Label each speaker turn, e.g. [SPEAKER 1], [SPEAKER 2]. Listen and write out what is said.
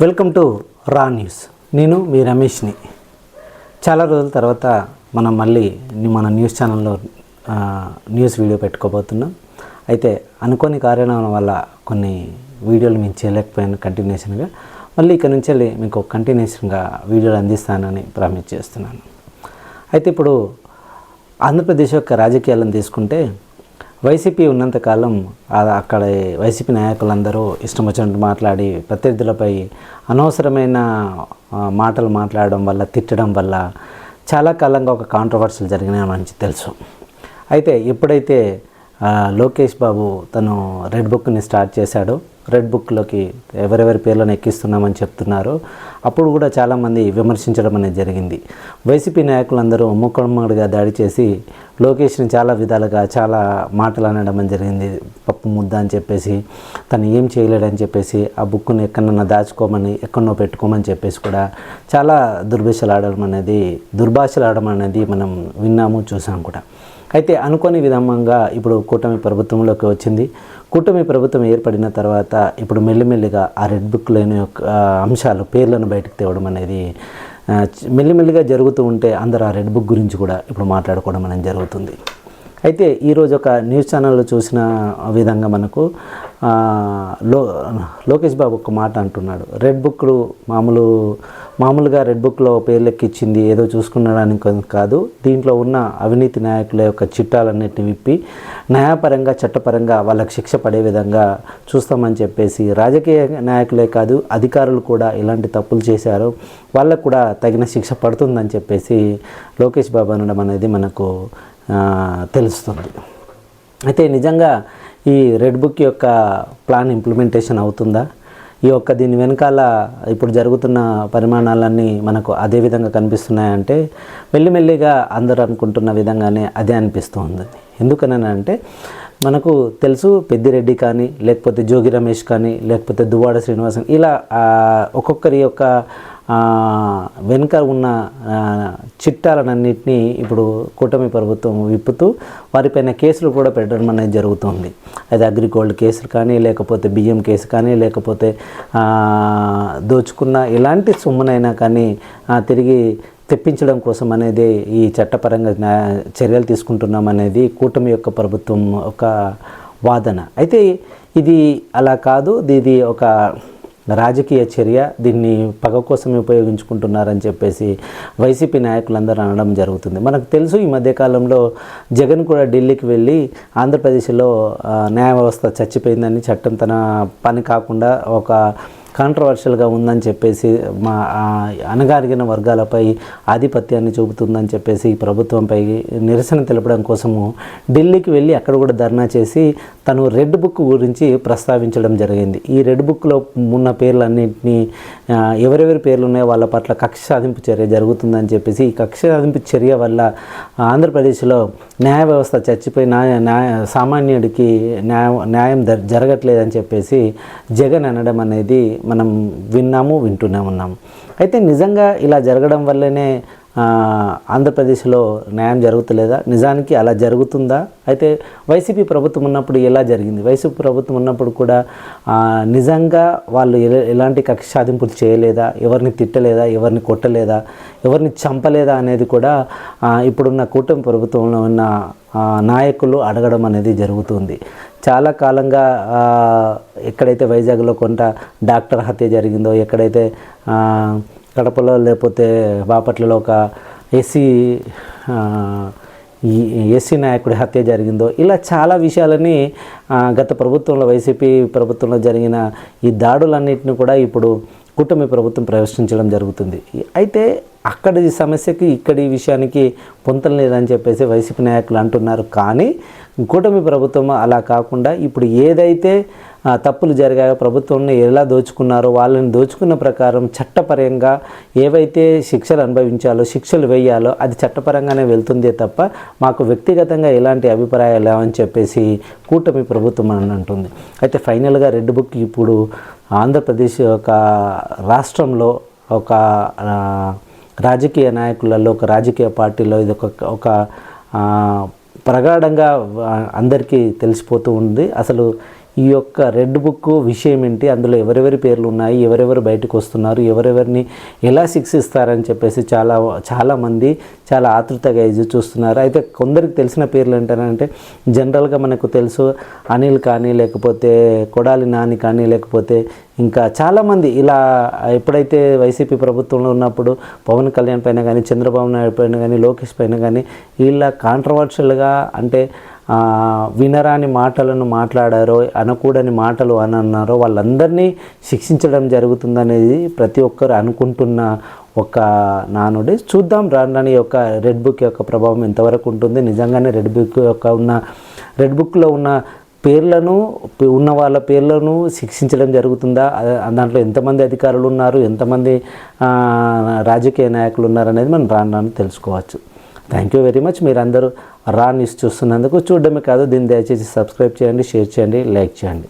[SPEAKER 1] Welcome to రా news. నేను మీ రమేష్ని. చాలా రోజుల తర్వాత మనం మళ్ళీ మన న్యూస్ ఛానల్లో న్యూస్ వీడియో పెట్టుకోబోతున్నాం. అయితే అనుకోని కారణాల వల్ల కొన్ని వీడియోలు మేము చేయలేకపోయాను కంటిన్యూషన్గా. మళ్ళీ ఇక్కడ నుంచి వెళ్ళి మీకు కంటిన్యూషన్గా వీడియోలు అందిస్తానని ప్రామిస్ చేస్తున్నాను. అయితే ఇప్పుడు ఆంధ్రప్రదేశ్ యొక్క రాజకీయాలను తీసుకుంటే వైసీపీ ఉన్నంతకాలం అక్కడ వైసీపీ నాయకులందరూ ఇష్టం వచ్చినట్టు మాట్లాడి ప్రత్యర్థులపై అనవసరమైన మాటలు మాట్లాడడం వల్ల తిట్టడం వల్ల చాలా కాలంగా ఒక కాంట్రవర్సీలు జరిగినాయి మనకి తెలుసు. అయితే ఎప్పుడైతే లోకేష్ బాబు తను రెడ్ బుక్ని స్టార్ట్ చేశాడో రెడ్ బుక్లోకి ఎవరెవరి పేర్లను ఎక్కిస్తున్నామని చెప్తున్నారు అప్పుడు కూడా చాలామంది విమర్శించడం అనేది జరిగింది. వైసీపీ నాయకులందరూ ముక్కమ్మడిగా దాడి చేసి లోకేష్ని చాలా విధాలుగా చాలా మాటలు అనడం జరిగింది. పప్పు ముద్ద అని చెప్పేసి తను ఏం చేయలేడని చెప్పేసి ఆ బుక్ను ఎక్కడన్నా దాచుకోమని ఎక్కడనో పెట్టుకోమని చెప్పేసి కూడా చాలా దుర్భాషలు ఆడడం అనేది దుర్భాషలు ఆడడం అనేది మనం విన్నాము చూసాం కూడా. అయితే అనుకోని విధంగా ఇప్పుడు కూటమి ప్రభుత్వంలోకి వచ్చింది. కూటమి ప్రభుత్వం ఏర్పడిన తర్వాత ఇప్పుడు మెల్లిమెల్లిగా ఆ రెడ్ బుక్లోని యొక్క అంశాలు పేర్లను బయటకు తేవడం అనేది మెల్లిమెల్లిగా జరుగుతూ ఉంటే అందరూ ఆ రెడ్ బుక్ గురించి కూడా ఇప్పుడు మాట్లాడుకోవడం అనేది జరుగుతుంది. అయితే ఈరోజు ఒక న్యూస్ ఛానల్లో చూసిన విధంగా మనకు లో లోకేష్ బాబు ఒక మాట అంటున్నాడు. రెడ్ బుక్లు మామూలు మామూలుగా రెడ్ బుక్లో పేర్లు ఎక్కిచ్చింది ఏదో చూసుకునడానికి కాదు. దీంట్లో ఉన్న అవినీతి నాయకుల యొక్క చిట్టాలన్నిటిని విప్పి న్యాయపరంగా చట్టపరంగా వాళ్ళకి శిక్ష పడే విధంగా చూస్తామని చెప్పేసి రాజకీయ నాయకులే కాదు అధికారులు కూడా ఇలాంటి తప్పులు చేశారు. వాళ్ళకు కూడా తగిన శిక్ష పడుతుందని చెప్పేసి లోకేష్ బాబు అనడం అనేది మనకు తెలుస్తుంది. అయితే నిజంగా ఈ రెడ్ బుక్ యొక్క ప్లాన్ ఇంప్లిమెంటేషన్ అవుతుందా? ఈ యొక్క దీని వెనకాల ఇప్పుడు జరుగుతున్న పరిమాణాలన్నీ మనకు అదే విధంగా కనిపిస్తున్నాయంటే మెల్లిమెల్లిగా అందరూ అనుకుంటున్న విధంగానే అదే అనిపిస్తుంది. ఎందుకనంటే మనకు తెలుసు పెద్దిరెడ్డి కానీ లేకపోతే జోగి రమేష్ కానీ లేకపోతే దువ్వాడ శ్రీనివాసన్ ఇలా ఒక్కొక్కరి యొక్క వెనుక ఉన్న చిట్టాలన్నింటినీ ఇప్పుడు కూటమి ప్రభుత్వం విప్పుతూ వారిపైన కేసులు కూడా పెట్టడం అనేది జరుగుతుంది. అది అగ్రిగోల్డ్ కేసులు కానీ లేకపోతే బియ్యం కేసు కానీ లేకపోతే దోచుకున్న ఎలాంటి సొమ్మునైనా కానీ తిరిగి తెప్పించడం కోసం అనేది ఈ చట్టపరంగా చర్యలు తీసుకుంటున్నాం అనేది కూటమి యొక్క ప్రభుత్వం ఒక వాదన. అయితే ఇది అలా కాదు. ఇది ఒక రాజకీయ చర్య దీన్ని పగ కోసమే ఉపయోగించుకుంటున్నారని చెప్పేసి వైసీపీ నాయకులందరూ అనడం జరుగుతుంది. మనకు తెలుసు ఈ మధ్యకాలంలో జగన్ కూడా ఢిల్లీకి వెళ్ళి ఆంధ్రప్రదేశ్లో న్యాయ వ్యవస్థ చచ్చిపోయిందని చట్టం తన పని కాకుండా ఒక కాంట్రవర్షియల్గా ఉందని చెప్పేసి మా అణగారిగిన వర్గాలపై ఆధిపత్యాన్ని చూపుతుందని చెప్పేసి ప్రభుత్వంపై నిరసన తెలపడం కోసము ఢిల్లీకి వెళ్ళి అక్కడ కూడా ధర్నా చేసి తను రెడ్ బుక్ గురించి ప్రస్తావించడం జరిగింది. ఈ రెడ్ బుక్లో ఉన్న పేర్లన్నింటినీ ఎవరెవరి పేర్లు ఉన్నాయో వాళ్ళ పట్ల కక్ష సాధింపు చర్య జరుగుతుందని చెప్పేసి ఈ కక్ష సాధింపు చర్య వల్ల ఆంధ్రప్రదేశ్లో న్యాయ వ్యవస్థ చచ్చిపోయి న్యాయ న్యాయ సామాన్యుడికి న్యాయం న్యాయం జ- జరగట్లేదని చెప్పేసి జగన్ అనడం అనేది మనం విన్నాము వింటూనే ఉన్నాము. అయితే నిజంగా ఇలా జరగడం వల్లనే ఆంధ్రప్రదేశ్లో న్యాయం జరుగుతలేదా? నిజానికి అలా జరుగుతుందా? అయితే వైసీపీ ప్రభుత్వం ఉన్నప్పుడు ఎలా జరిగింది? వైసీపీ ప్రభుత్వం ఉన్నప్పుడు కూడా నిజంగా వాళ్ళు ఎలాంటి కక్ష సాధింపులు చేయలేదా? ఎవరిని తిట్టలేదా? ఎవరిని కొట్టలేదా? ఎవరిని చంపలేదా అనేది కూడా ఇప్పుడున్న కూటమి ప్రభుత్వంలో ఉన్న నాయకులు అడగడం అనేది జరుగుతుంది. చాలా కాలంగా ఎక్కడైతే వైజాగ్లో కొంత డాక్టర్ హత్య జరిగిందో ఎక్కడైతే కడపలో లేకపోతే బాపట్లలో ఒక ఎస్సీ ఎస్సీ నాయకుడి హత్య జరిగిందో ఇలా చాలా విషయాలని గత ప్రభుత్వంలో వైసీపీ ప్రభుత్వంలో జరిగిన ఈ దాడులన్నింటినీ కూడా ఇప్పుడు కూటమి ప్రభుత్వం ప్రవేశించడం జరుగుతుంది. అయితే అక్కడి సమస్యకి ఇక్కడి విషయానికి పొంతలు లేదని చెప్పేసి వైసీపీ నాయకులు అంటున్నారు. కానీ కూటమి ప్రభుత్వం అలా కాకుండా ఇప్పుడు ఏదైతే తప్పులు జరిగాయో ప్రభుత్వంని ఎలా దోచుకున్నారో వాళ్ళని దోచుకున్న ప్రకారం చట్టపరంగా ఏవైతే శిక్షలు అనుభవించాలో శిక్షలు వేయాలో అది చట్టపరంగానే వెళ్తుందే తప్ప మాకు వ్యక్తిగతంగా ఎలాంటి అభిప్రాయాలు లేవని చెప్పేసి కూటమి ప్రభుత్వం అని అంటుంది. అయితే ఫైనల్గా రెడ్ బుక్ ఇప్పుడు ఆంధ్రప్రదేశ్ ఒక రాష్ట్రంలో ఒక రాజకీయ నాయకులలో ఒక రాజకీయ పార్టీలో ఇది ఒక ఒక ప్రగాఢంగా అందరికీ తెలిసిపోతూ ఉంది. అసలు ఈ యొక్క రెడ్ బుక్ విషయం ఏంటి? అందులో ఎవరెవరి పేర్లు ఉన్నాయి? ఎవరెవరు బయటకు వస్తున్నారు? ఎవరెవరిని ఎలా శిక్షిస్తారని చెప్పేసి చాలా చాలామంది చాలా ఆతృతగా ఎదురు చూస్తున్నారు. అయితే కొందరికి తెలిసిన పేర్లు ఏంటంటే జనరల్గా మనకు తెలుసు అనిల్ కానీ లేకపోతే కొడాలి నాని కానీ లేకపోతే ఇంకా చాలామంది ఇలా ఎప్పుడైతే వైసీపీ ప్రభుత్వంలో ఉన్నప్పుడు పవన్ కళ్యాణ్ పైన కానీ చంద్రబాబు నాయుడు పైన కానీ లోకేష్ పైన కానీ వీళ్ళ కాంట్రవర్షియల్గా అంటే వినరాని మాటలను మాట్లాడారో అనకూడని మాటలు అని అన్నారో వాళ్ళందరినీ శిక్షించడం జరుగుతుందనేది ప్రతి ఒక్కరు అనుకుంటున్న ఒక నానుడి. చూద్దాం రాను రాని యొక్క రెడ్ బుక్ యొక్క ప్రభావం ఎంతవరకు ఉంటుంది. నిజంగానే రెడ్ బుక్ యొక్క ఉన్న రెడ్ బుక్లో ఉన్న పేర్లను ఉన్న వాళ్ళ పేర్లను శిక్షించడం జరుగుతుందా? దాంట్లో ఎంతమంది అధికారులు ఉన్నారు? ఎంతమంది రాజకీయ నాయకులు ఉన్నారు అనేది మనం రాను రాను తెలుసుకోవచ్చు. థ్యాంక్ యూ వెరీ మచ్ మీరందరూ రా న్యూస్ చూస్తున్నందుకు చూడడమే కాదు దీన్ని దయచేసి సబ్స్క్రైబ్ చేయండి షేర్ చేయండి లైక్ చేయండి.